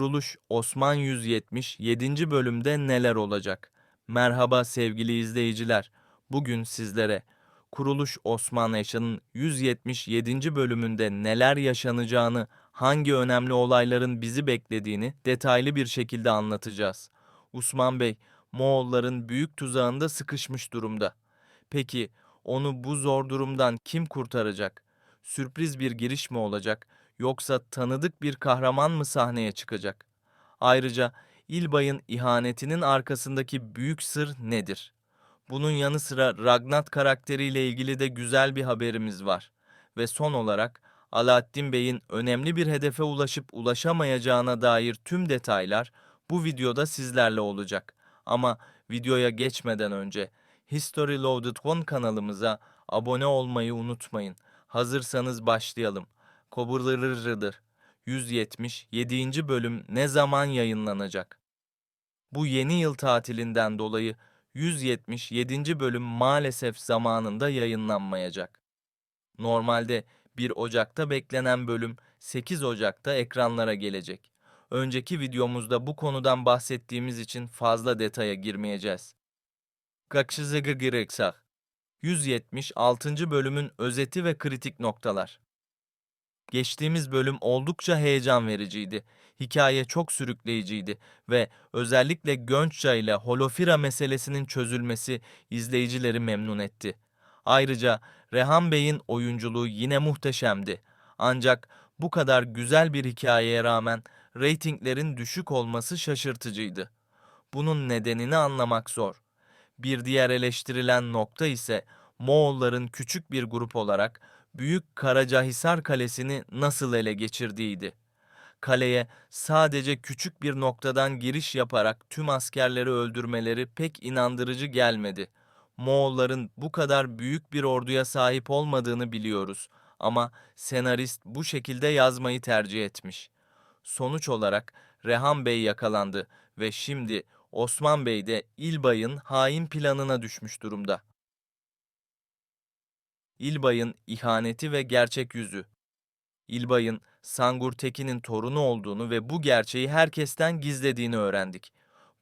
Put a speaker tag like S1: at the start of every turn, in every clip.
S1: Kuruluş Osman 177. bölümde neler olacak? Merhaba sevgili izleyiciler. Bugün sizlere Kuruluş Osman Yaşan'ın 177. bölümünde neler yaşanacağını, hangi önemli olayların bizi beklediğini detaylı bir şekilde anlatacağız. Osman Bey, Moğolların büyük tuzağında sıkışmış durumda. Peki onu bu zor durumdan kim kurtaracak? Sürpriz bir giriş mi olacak yoksa tanıdık bir kahraman mı sahneye çıkacak? Ayrıca İlbay'ın ihanetinin arkasındaki büyük sır nedir? Bunun yanı sıra Ragnat karakteriyle ilgili de güzel bir haberimiz var. Ve son olarak Alaaddin Bey'in önemli bir hedefe ulaşıp ulaşamayacağına dair tüm detaylar bu videoda sizlerle olacak. Ama videoya geçmeden önce History Loaded One kanalımıza abone olmayı unutmayın. Hazırsanız başlayalım. Koburlarırıdır. 177. bölüm ne zaman yayınlanacak? Bu yeni yıl tatilinden dolayı 177. bölüm maalesef zamanında yayınlanmayacak. Normalde 1 Ocak'ta beklenen bölüm 8 Ocak'ta ekranlara gelecek. Önceki videomuzda bu konudan bahsettiğimiz için fazla detaya girmeyeceğiz. Kakşızıgı gireksak. 176. bölümün özeti ve kritik noktalar. Geçtiğimiz bölüm oldukça heyecan vericiydi. Hikaye çok sürükleyiciydi ve özellikle Gönçça ile Holofira meselesinin çözülmesi izleyicileri memnun etti. Ayrıca Rehan Bey'in oyunculuğu yine muhteşemdi. Ancak bu kadar güzel bir hikayeye rağmen reytinglerin düşük olması şaşırtıcıydı. Bunun nedenini anlamak zor. Bir diğer eleştirilen nokta ise Moğolların küçük bir grup olarak Büyük Karacahisar Kalesi'ni nasıl ele geçirdiğiydi. Kaleye sadece küçük bir noktadan giriş yaparak tüm askerleri öldürmeleri pek inandırıcı gelmedi. Moğolların bu kadar büyük bir orduya sahip olmadığını biliyoruz ama senarist bu şekilde yazmayı tercih etmiş. Sonuç olarak Rehan Bey yakalandı ve şimdi Osman Bey de İlbay'ın hain planına düşmüş durumda. İlbay'ın ihaneti ve gerçek yüzü. İlbay'ın Sangur Tekin'in torunu olduğunu ve bu gerçeği herkesten gizlediğini öğrendik.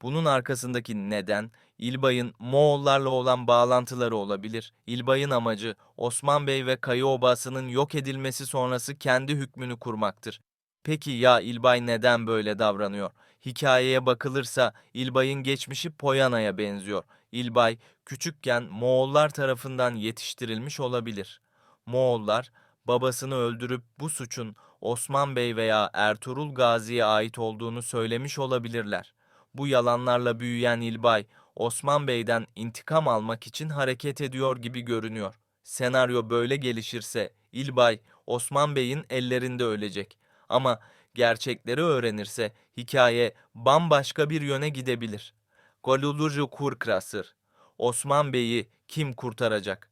S1: Bunun arkasındaki neden, İlbay'ın Moğollarla olan bağlantıları olabilir. İlbay'ın amacı Osman Bey ve Kayı Obası'nın yok edilmesi sonrası kendi hükmünü kurmaktır. Peki ya İlbay neden böyle davranıyor? Hikayeye bakılırsa İlbay'ın geçmişi Poyana'ya benziyor. İlbay küçükken Moğollar tarafından yetiştirilmiş olabilir. Moğollar babasını öldürüp bu suçun Osman Bey veya Ertuğrul Gazi'ye ait olduğunu söylemiş olabilirler. Bu yalanlarla büyüyen İlbay, Osman Bey'den intikam almak için hareket ediyor gibi görünüyor. Senaryo böyle gelişirse İlbay, Osman Bey'in ellerinde ölecek. Ama gerçekleri öğrenirse hikaye bambaşka bir yöne gidebilir. Golulucu Kurkrasır. Osman Bey'i kim kurtaracak?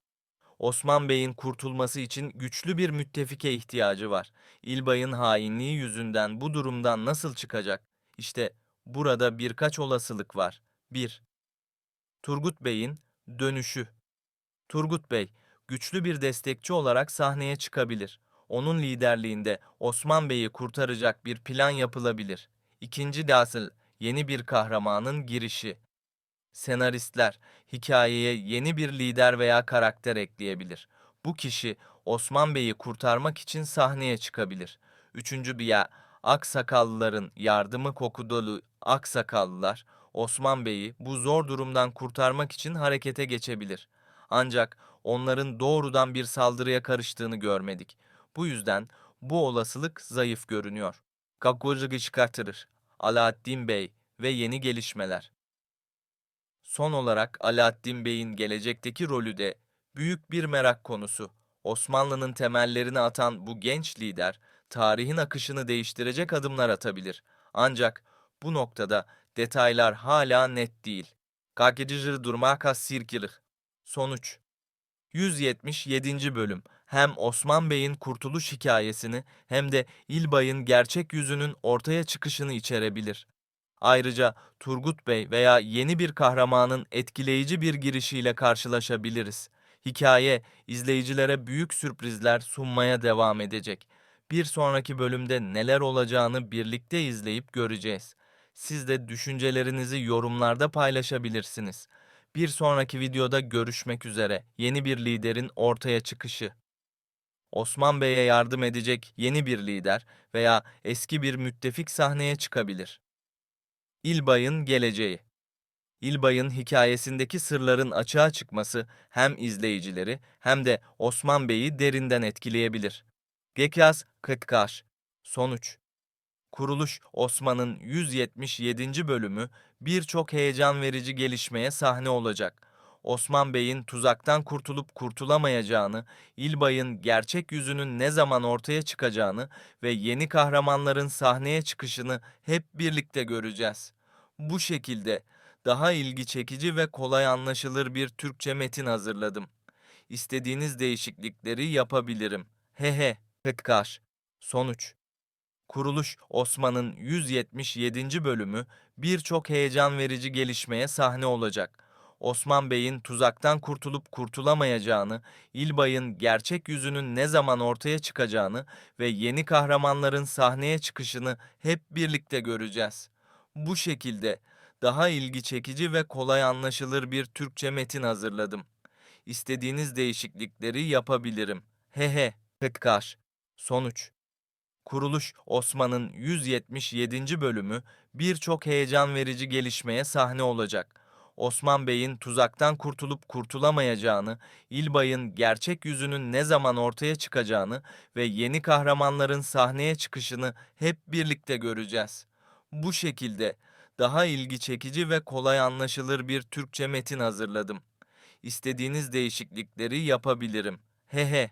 S1: Osman Bey'in kurtulması için güçlü bir müttefike ihtiyacı var. İlbay'ın hainliği yüzünden bu durumdan nasıl çıkacak? İşte burada birkaç olasılık var. 1. Turgut Bey'in dönüşü. Turgut Bey, güçlü bir destekçi olarak sahneye çıkabilir. Onun liderliğinde Osman Bey'i kurtaracak bir plan yapılabilir. İkinci dasıl yeni bir kahramanın girişi. Senaristler hikayeye yeni bir lider veya karakter ekleyebilir. Bu kişi Osman Bey'i kurtarmak için sahneye çıkabilir. Üçüncü bir yer Aksakallıların yardımı koku dolu Aksakallılar Osman Bey'i bu zor durumdan kurtarmak için harekete geçebilir. Ancak onların doğrudan bir saldırıya karıştığını görmedik. Bu yüzden bu olasılık zayıf görünüyor. Kakgocıgı çıkartırır. Alaaddin Bey ve yeni gelişmeler. Son olarak Alaaddin Bey'in gelecekteki rolü de büyük bir merak konusu. Osmanlı'nın temellerini atan bu genç lider, tarihin akışını değiştirecek adımlar atabilir. Ancak bu noktada detaylar hala net değil. Kakecicir durmaka sirkirih. Sonuç 177. bölüm hem Osman Bey'in kurtuluş hikayesini hem de İlbay'ın gerçek yüzünün ortaya çıkışını içerebilir. Ayrıca Turgut Bey veya yeni bir kahramanın etkileyici bir girişiyle karşılaşabiliriz. Hikaye izleyicilere büyük sürprizler sunmaya devam edecek. Bir sonraki bölümde neler olacağını birlikte izleyip göreceğiz. Siz de düşüncelerinizi yorumlarda paylaşabilirsiniz. Bir sonraki videoda görüşmek üzere. Yeni bir liderin ortaya çıkışı. Osman Bey'e yardım edecek yeni bir lider veya eski bir müttefik sahneye çıkabilir. İlbay'ın geleceği İlbay'ın hikayesindeki sırların açığa çıkması hem izleyicileri hem de Osman Bey'i derinden etkileyebilir. Gekyaz Kıtkaş Sonuç Kuruluş Osman'ın 177. bölümü birçok heyecan verici gelişmeye sahne olacak. Osman Bey'in tuzaktan kurtulup kurtulamayacağını, İlbay'ın gerçek yüzünün ne zaman ortaya çıkacağını ve yeni kahramanların sahneye çıkışını hep birlikte göreceğiz. Bu şekilde daha ilgi çekici ve kolay anlaşılır bir Türkçe metin hazırladım. İstediğiniz değişiklikleri yapabilirim. Hehe, Kıtkaş. Sonuç Kuruluş Osman'ın 177. bölümü birçok heyecan verici gelişmeye sahne olacak. Osman Bey'in tuzaktan kurtulup kurtulamayacağını, İlbay'ın gerçek yüzünün ne zaman ortaya çıkacağını ve yeni kahramanların sahneye çıkışını hep birlikte göreceğiz. Bu şekilde daha ilgi çekici ve kolay anlaşılır bir Türkçe metin hazırladım. İstediğiniz değişiklikleri yapabilirim. Hehe, Kıtkaş. Sonuç Kuruluş Osman'ın 177. bölümü birçok heyecan verici gelişmeye sahne olacak. Osman Bey'in tuzaktan kurtulup kurtulamayacağını, İlbay'ın gerçek yüzünün ne zaman ortaya çıkacağını ve yeni kahramanların sahneye çıkışını hep birlikte göreceğiz. Bu şekilde daha ilgi çekici ve kolay anlaşılır bir Türkçe metin hazırladım. İstediğiniz değişiklikleri yapabilirim. Hehe.